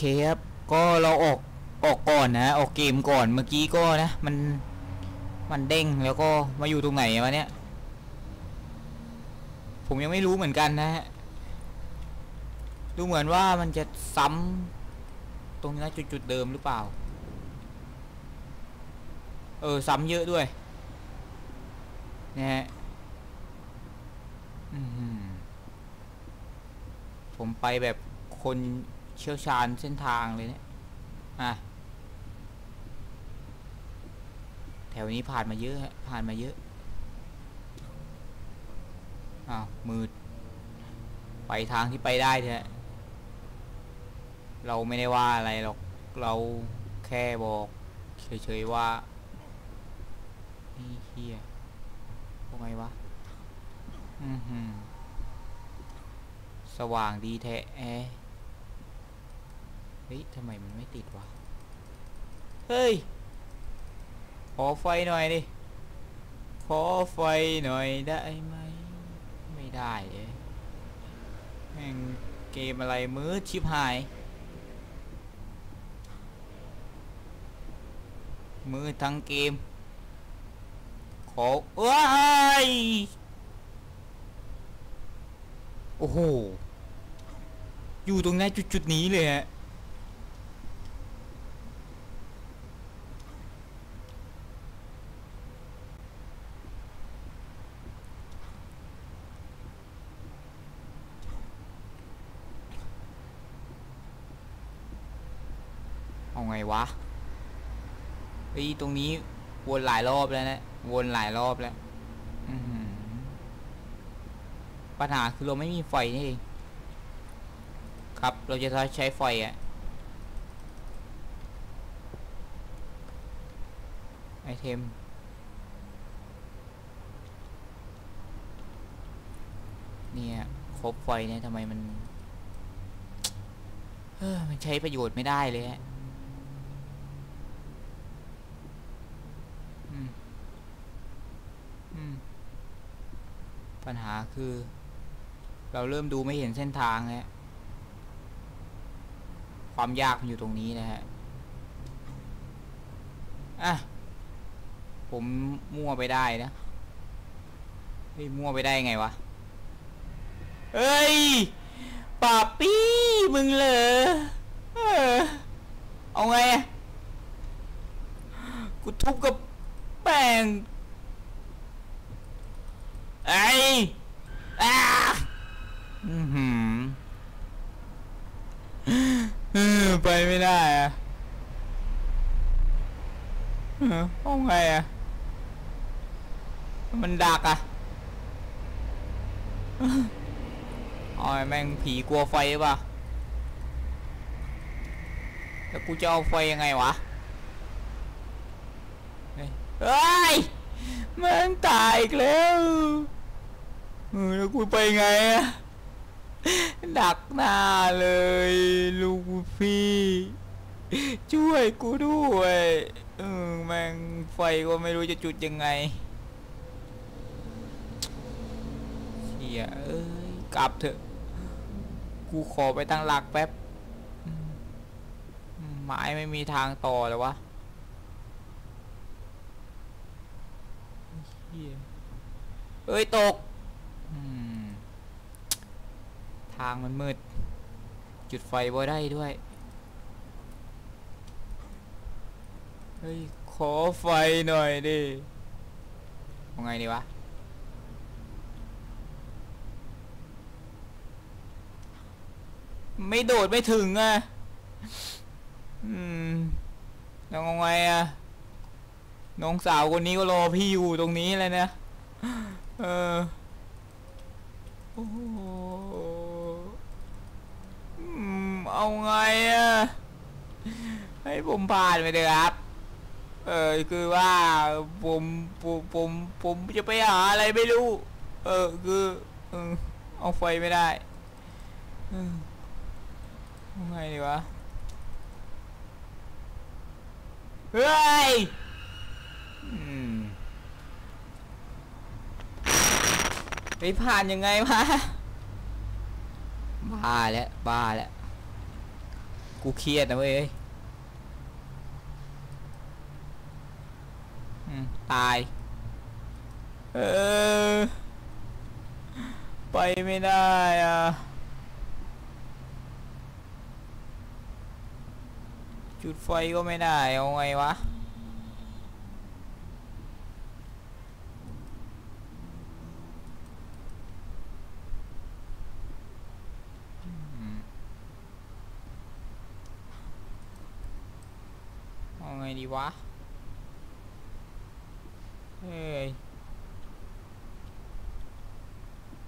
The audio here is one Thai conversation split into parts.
เคครับ ก็เราออกออกก่อนนะ ออกเกมก่อนเมื่อกี้ก็นะ มันมันเด้งแล้วก็มาอยู่ตรงไหนวะเนี่ย ผมยังไม่รู้เหมือนกันนะฮะดูเหมือนว่ามันจะซ้ำตรงนี้นะจุดๆเดิมหรือเปล่า เออ ซ้ำเยอะด้วยนะฮะผมไปแบบคน เชี่ยวชาญเส้นทางเลยเนี่ยอะแถวนี้ผ่านมาเยอะฮะผ่านมาเยอะอ้าวมืด ไปทางที่ไปได้เถอะเราไม่ได้ว่าอะไรหรอก เราแค่บอกเฉยๆว่านี่เฮียทำไมวะ อือหือ สว่างดีแท้แอ ฮ้ยทำไมมันไม่ติดวะ เฮ้ย ขอไฟหน่อยดิ ขอไฟหน่อยได้ไหม ไม่ได้เลยแม่งเกมอะไรมืดชิบหาย มืดทั้งเกม ขอเอ้ย โอ้โห อยู่ตรงนั้นจุดๆนี้เลยฮะ ไงวะเฮ้ยตรงนี้วนหลายรอบแล้วนะ วนหลายรอบแล้วปัญหาคือเราไม่มีไฟนี่เองครับ เราจะใช้ไฟอะไอเทม เนี่ยครบไฟเนี่ยทำไมมัน เออมันใช้ประโยชน์ไม่ได้เลยฮะอืม อืม ปัญหาคือ เราเริ่มดูไม่เห็นเส้นทางแล้วความยากมันอยู่ตรงนี้นะฮะอะผมมั่วไปได้นะเฮ้ยมั่วไปได้ไงวะเฮ้ยป่าปี้มึงเหรอเออเอาไงอะกูทุบกับแป้ง ไอ้อาอือหือไปไม่ได้อะเออเอาไงอะมันดักอะอ๋อแม่งผีกลัวไฟป่ะแล้วกูจะเอาไฟยังไงวะ เฮ้ย มันตายอีกแล้ว เออแล้วกูไปไงอะดักหน้าเลย ลูกพี่ ช่วยกูด้วยเออแม่งไฟก็ไม่รู้จะจุดยังไงเชี่ยเอ้ยกลับเถอะ กูขอไปตั้งหลักแป๊บอืมอืมไม่มีทางต่อเลยวะเหี้ยเอ้ยตกอืมทางมันมืด จุดไฟบ่ได้ด้วย เฮ้ย ขอไฟหน่อยดิเอาไงดีวะ ไม่โดดไม่ถึงอะ อืมยังไงอะ น้องสาวคนนี้ก็รอพี่อยู่ตรงนี้เลยนะ เออ โอ้ม เอาไงอะให้ผมผ่านไปเลยครับ เออคือว่าผมผมผมผมจะไปหาอะไรไม่รู้ เออคือเออเอาไฟไม่ได้เออเอาไงดีวะ เฮ้ยอืมไปผ่านยังไงวะบ้าแล้วบ้าแล้ว กูเครียดนะเว้ยตาย เออ ไปไม่ได้อะ จุดไฟก็ไม่ได้ เอาไงวะ อืมเอาไง ดีวะ เฮ้ย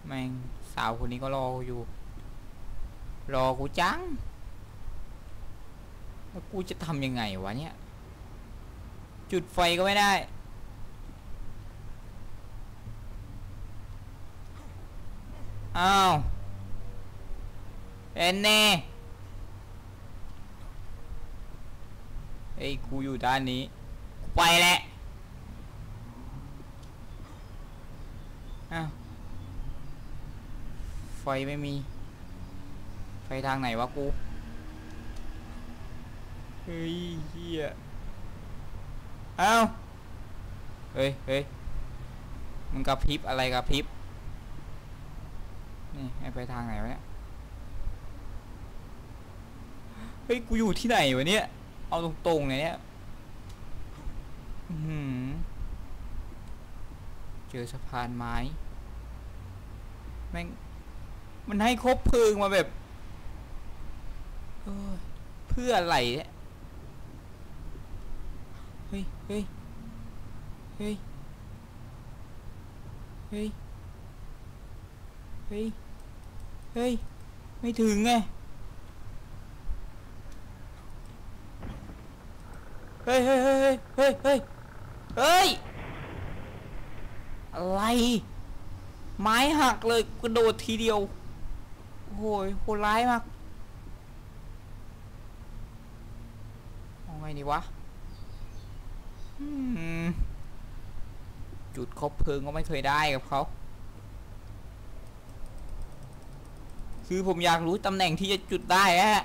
แม่งสาวคนนี้ก็รอกูอยู่ รอกูจัง แล้วกูจะทำยังไงวะเนี่ย จุดไฟก็ไม่ได้อ้าวเอ็นเน่ ฮ้ยกูอยู่ด้านนี้ไปแหละอ้าวไฟไม่มี ไฟทางไหนวะกู เฮ้ยเฮียเอ้าเฮ้ยเฮ้ยมันกระพริบอะไรกระพริบ นี่ให้ไปทางไหนวะเนี่ย เฮ้ย กูอยู่ที่ไหนวะเนี่ย เอาตรงๆเนี่ยหือเจอสะพานไม้ แม่ง มันให้ครบเพลิงมาแบบเอ้ยเพื่ออะไรเนี่ยเฮ้ย เฮ้ย เฮ้ย เฮ้ย เฮ้ย เฮ้ย ไม่ถึงไง เฮ้ยเฮ้ยเฮ้ยเฮ้ยเฮ้ยเฮ้ย อะไร ไม้หักเลยกระโดดทีเดียว โอ้ยโหดร้ายมากเอาไงดีวะจุดคบเพลิงก็ไม่เคยได้กับเขา คือผมอยากรู้ตำแหน่งที่จะจุดได้ฮะ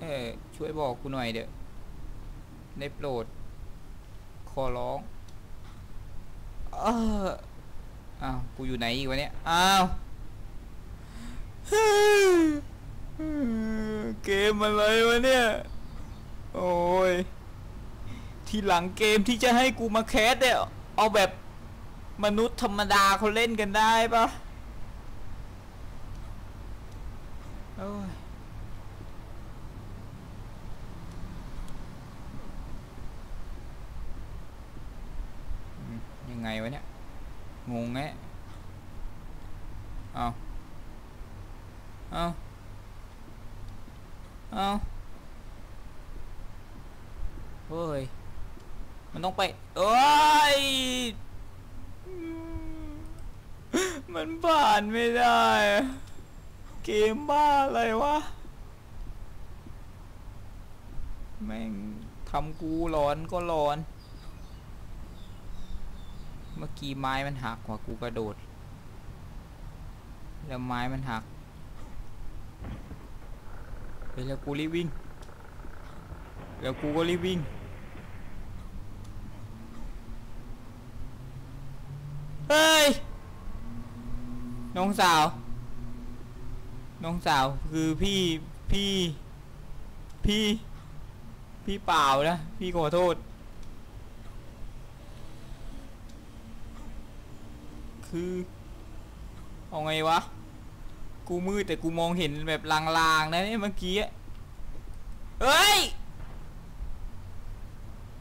เออช่วยบอกกูหน่อยเด้อ ได้โปรด ขอร้อง เอออ้าว กูอยู่ไหนอีกวะเนี่ย อ้าว เกมอะไรวะเนี่ย โอ้ย ทีหลังเกมที่จะให้กูมาแคสเนี่ย เอาแบบมนุษย์ธรรมดาเขาเล่นกันได้ปะโอ้ยอืมยัง ไงวะเนี่ย งงแงะเอาเอาเอาเฮ้ย มันต้องไปเอ้ย มันผ่านไม่ได้ เกมบ้าอะไรวะ แม่งทำกูร้อนก็ร้อน เมื่อกี้ไม้มันหักว่ะกูกระโดด แล้วไม้มันหักเฮ้ยแล้วกูรีบวิ่ง แล้วกูก็รีบวิ่ง เฮ้ย น้องสาว น้องสาวคือพี่พี่ พี่ พี่เปล่านะ พี่ขอโทษ คือ เอาไงวะ กูมืดแต่กูมองเห็นแบบลางๆนะเนี่ยเมื่อกี้เฮ้ย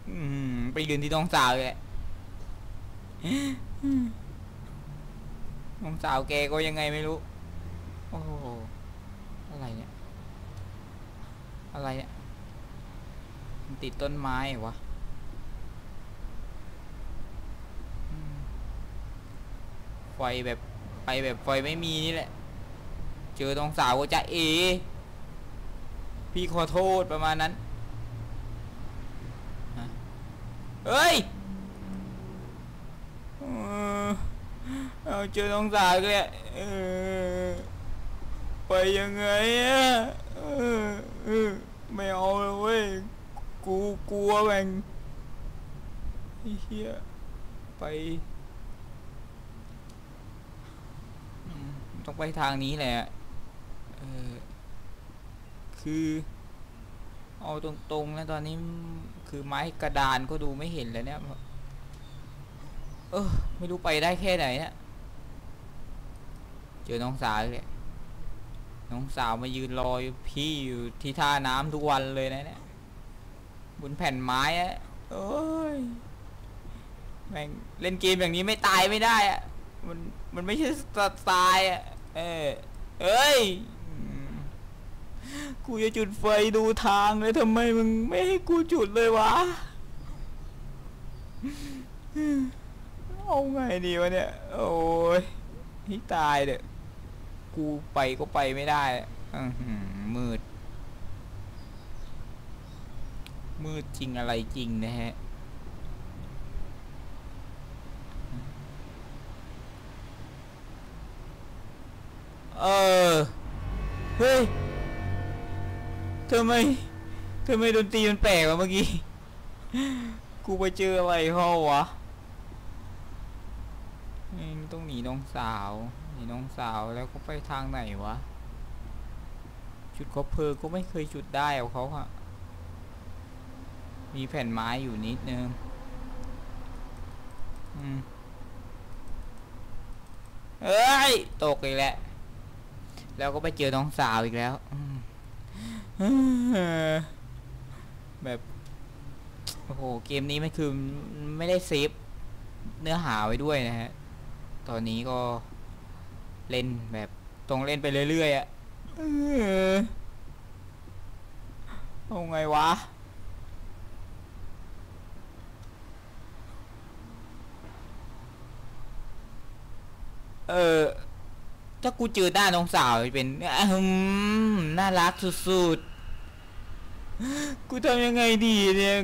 อืมไปยืนที่น้องสาวแหละน้องสาวแกก็ยังไงไม่รู้ โอ้โห อะไรเนี่ย อะไรเนี่ย ติดต้นไม้เหรอวะอืม ไฟแบบไฟแบบไฟไม่มีนี่แหละ เจอน้องสาวก็จะเอ พี่ขอโทษประมาณนั้นเฮ้ยเอาเจอน้องสาวก็เลยไปยังไงอะไม่เอาเลยเว้ย กูกลัวแม่งเฮียไปอืม ต้องไปทางนี้แหละเออคือ เอาตรงๆนะตอนนี้คือไม้กระดานก็ดูไม่เห็นแล้วเนี่ย เออ ไม่รู้ไปได้แค่ไหนเนี่ยเจอน้องสาวเลยน้องสาวมายืนรออพี่อยู่ที่ท่าน้ำทุกวันเลยนะเนี่ยบนแผ่นไม้อะโอ้ยแม่งเล่นเกมอย่างนี้ไม่ตายไม่ได้อะมันมันไม่ใช่สไตล์อะ เออเอ้ย กูจะจุดไฟดูทางเลยทำไมมึงไม่ให้กูจุดเลยวะ เอาไงดีวะเนี่ย โอ้ยให้ตายเด้อกูไปก็ไปไม่ได้อืมืด มืดจริงอะไรจริงนะฮะ เออ เฮ้ยทำไมทำไมดนตรีมันแปลกวะเมื่อกี้ กูไปเจออะไรเข้าวะต้องหนีน้องสาวหนีน้องสาวแล้วก็ไปทางไหนวะ จุดคบเพลิงก็ไม่เคยจุดได้กับเขาอะมีแผ่นไม้อยู่นิดนึง อืมเอ้ย ตกอีกแล้ว แล้วก็ไปเจอน้องสาวอีกแล้วแบบโอ้โหเกมนี้มันคือไม่ได้เซฟเนื้อหาไว้ด้วยนะฮะ ตอนนี้ก็เล่นแบบตรงเล่นไปเรื่อยๆอะเออเอาไงวะ เออ ถ้ากูเจอหน้าน้องสาวจะเป็นอืมน่ารักสุดๆ กูทำยังไงดีเนี่ย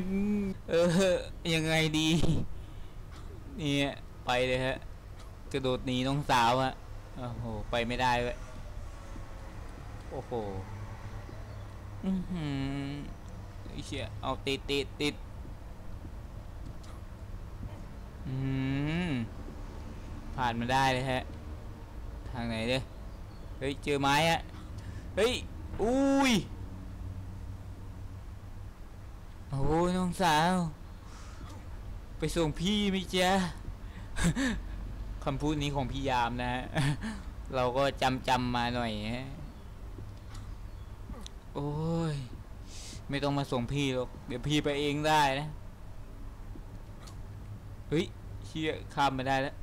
เออ ยังไงดี เนี่ยไปเลยฮะ กระโดดหนีน้องสาวอะโอ้โห ไปไม่ได้เลยโอ้โห อือหืออ้เชี่ยเอาติดติดติดอืมผ่านมาได้เลยฮะ ทางไหนเด้เฮ้ยเจอไม้อะเฮ้ยอุ้ยโอ้ยน้องสาว ไปส่งพี่ไหมจ๊ะคำพูดนี้ของพี่ยามนะฮะเราก็จำจำมาหน่อยฮะโอ้ยไม่ต้องมาส่งพี่หรอกเดี๋ยวพี่ไปเองได้นะเฮ้ยเชี่ยข้ามมาได้แล้ว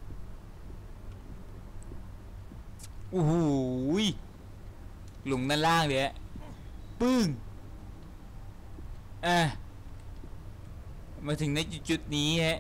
โอ้โหหลุมด้านล่างเลยอะปึ้งอะมาถึงในจุดนี้ฮะ